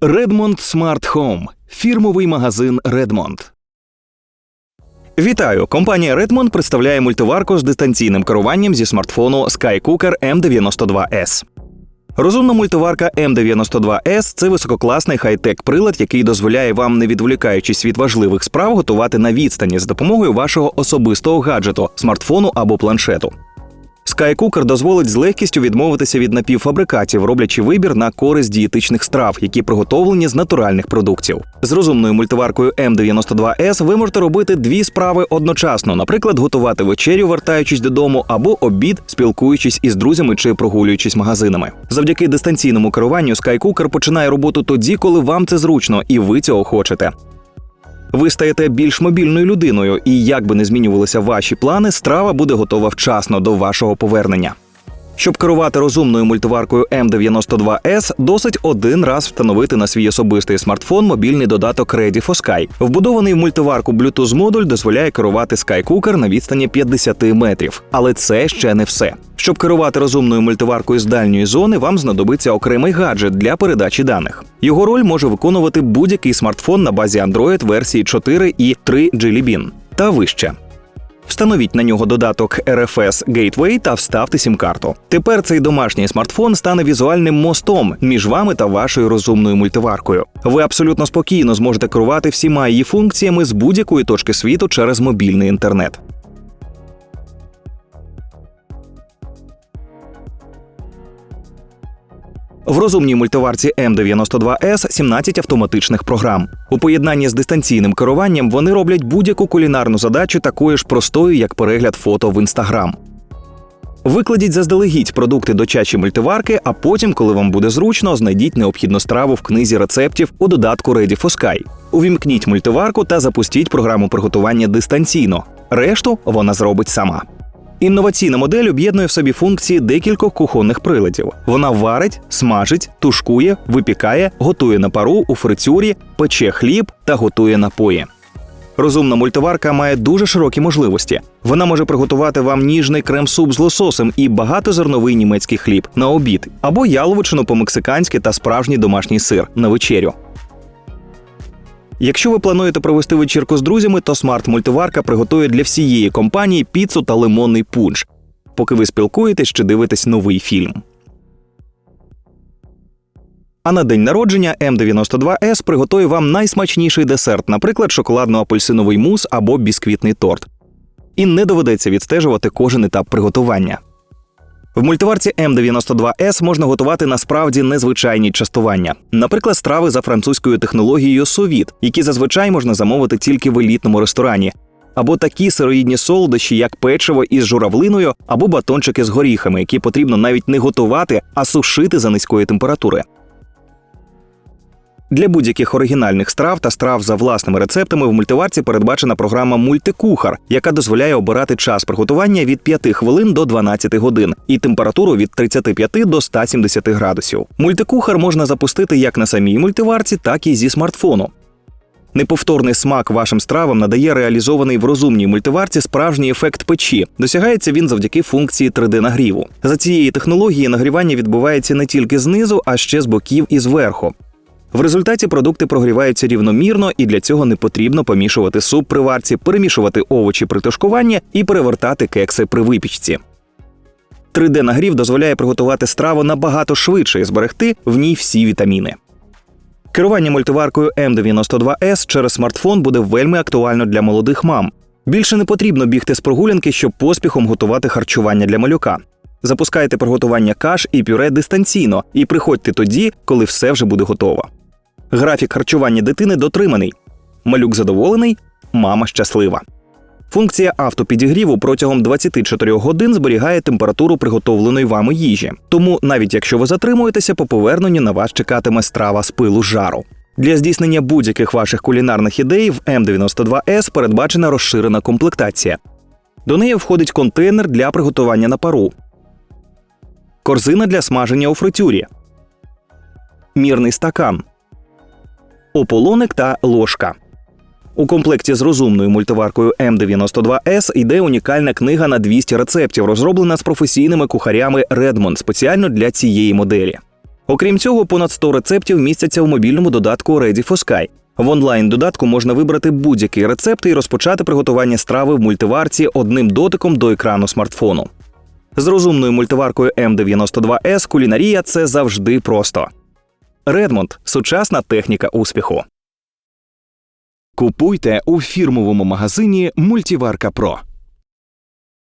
Redmond Smart Home – фірмовий магазин Redmond. Вітаю! Компанія Redmond представляє мультиварку з дистанційним керуванням зі смартфону SkyCooker M92S. Розумна мультиварка M92S – це висококласний хай-тек прилад, який дозволяє вам, не відволікаючись від важливих справ, готувати на відстані з допомогою вашого особистого гаджету, смартфону або планшету. SkyCooker дозволить з легкістю відмовитися від напівфабрикатів, роблячи вибір на користь дієтичних страв, які приготовлені з натуральних продуктів. З розумною мультиваркою M92S ви можете робити дві справи одночасно, наприклад, готувати вечерю, вертаючись додому, або обід, спілкуючись із друзями чи прогулюючись магазинами. Завдяки дистанційному керуванню SkyCooker починає роботу тоді, коли вам це зручно, і ви цього хочете. Ви стаєте більш мобільною людиною, і як би не змінювалися ваші плани, страва буде готова вчасно до вашого повернення. Щоб керувати розумною мультиваркою M92S, досить один раз встановити на свій особистий смартфон мобільний додаток Ready for Sky. Вбудований в мультиварку Bluetooth модуль дозволяє керувати Sky Cooker на відстані 50 метрів. Але це ще не все. Щоб керувати розумною мультиваркою з дальньої зони, вам знадобиться окремий гаджет для передачі даних. Його роль може виконувати будь-який смартфон на базі Android версії 4 і 3 Jelly Bean та вище. Встановіть на нього додаток RFS Gateway та вставте сім-карту. Тепер цей домашній смартфон стане візуальним мостом між вами та вашою розумною мультиваркою. Ви абсолютно спокійно зможете керувати всіма її функціями з будь-якої точки світу через мобільний інтернет. В розумній мультиварці М92С 17 автоматичних програм. У поєднанні з дистанційним керуванням вони роблять будь-яку кулінарну задачу такою ж простою, як перегляд фото в інстаграм. Викладіть заздалегідь продукти до чачі мультиварки, а потім, коли вам буде зручно, знайдіть необхідну страву в книзі рецептів у додатку Ready for Sky. Увімкніть мультиварку та запустіть програму приготування дистанційно. Решту вона зробить сама. Інноваційна модель об'єднує в собі функції декількох кухонних приладів. Вона варить, смажить, тушкує, випікає, готує на пару у фритюрі, пече хліб та готує напої. Розумна мультиварка має дуже широкі можливості. Вона може приготувати вам ніжний крем-суп з лососем і багатозерновий німецький хліб на обід, або яловичину по-мексиканськи та справжній домашній сир на вечерю. Якщо ви плануєте провести вечірку з друзями, то смарт-мультиварка приготує для всієї компанії піцу та лимонний пунш, поки ви спілкуєтесь чи дивитесь новий фільм. А на день народження М92С приготує вам найсмачніший десерт, наприклад, шоколадно-апельсиновий мус або бісквітний торт. І не доведеться відстежувати кожен етап приготування. В мультиварці М92С можна готувати насправді незвичайні частування, наприклад, страви за французькою технологією совіт, які зазвичай можна замовити тільки в елітному ресторані, або такі сироїдні солодощі, як печиво із журавлиною, або батончики з горіхами, які потрібно навіть не готувати, а сушити за низької температури. Для будь-яких оригінальних страв та страв за власними рецептами в мультиварці передбачена програма Мультикухар, яка дозволяє обирати час приготування від 5 хвилин до 12 годин і температуру від 35 до 170 градусів. Мультикухар можна запустити як на самій мультиварці, так і зі смартфону. Неповторний смак вашим стравам надає реалізований в розумній мультиварці справжній ефект печі. Досягається він завдяки функції 3D-нагріву. За цієї технології нагрівання відбувається не тільки знизу, а ще з боків і зверху. В результаті продукти прогріваються рівномірно, і для цього не потрібно помішувати суп при варці, перемішувати овочі при тушкуванні і перевертати кекси при випічці. 3D-нагрів дозволяє приготувати страву набагато швидше і зберегти в ній всі вітаміни. Керування мультиваркою М92С через смартфон буде вельми актуально для молодих мам. Більше не потрібно бігти з прогулянки, щоб поспіхом готувати харчування для малюка. Запускайте приготування каш і пюре дистанційно і приходьте тоді, коли все вже буде готово. Графік харчування дитини дотриманий. Малюк задоволений, мама щаслива. Функція автопідігріву протягом 24 годин зберігає температуру приготовленої вами їжі. Тому, навіть якщо ви затримуєтеся, по поверненню на вас чекатиме страва з пилу жару. Для здійснення будь-яких ваших кулінарних ідей в М92С передбачена розширена комплектація. До неї входить контейнер для приготування на пару, корзина для смаження у фритюрі, мірний стакан, ополоник та ложка. У комплекті з розумною мультиваркою М92С йде унікальна книга на 200 рецептів, розроблена з професійними кухарями Redmond спеціально для цієї моделі. Окрім цього, понад 100 рецептів містяться у мобільному додатку Ready for Sky. В онлайн додатку можна вибрати будь-який рецепт і розпочати приготування страви в мультиварці одним дотиком до екрану смартфону. З розумною мультиваркою М92С кулінарія це завжди просто. Редмонд сучасна техніка успіху. Купуйте у фірмовому магазині Мультіварка Про.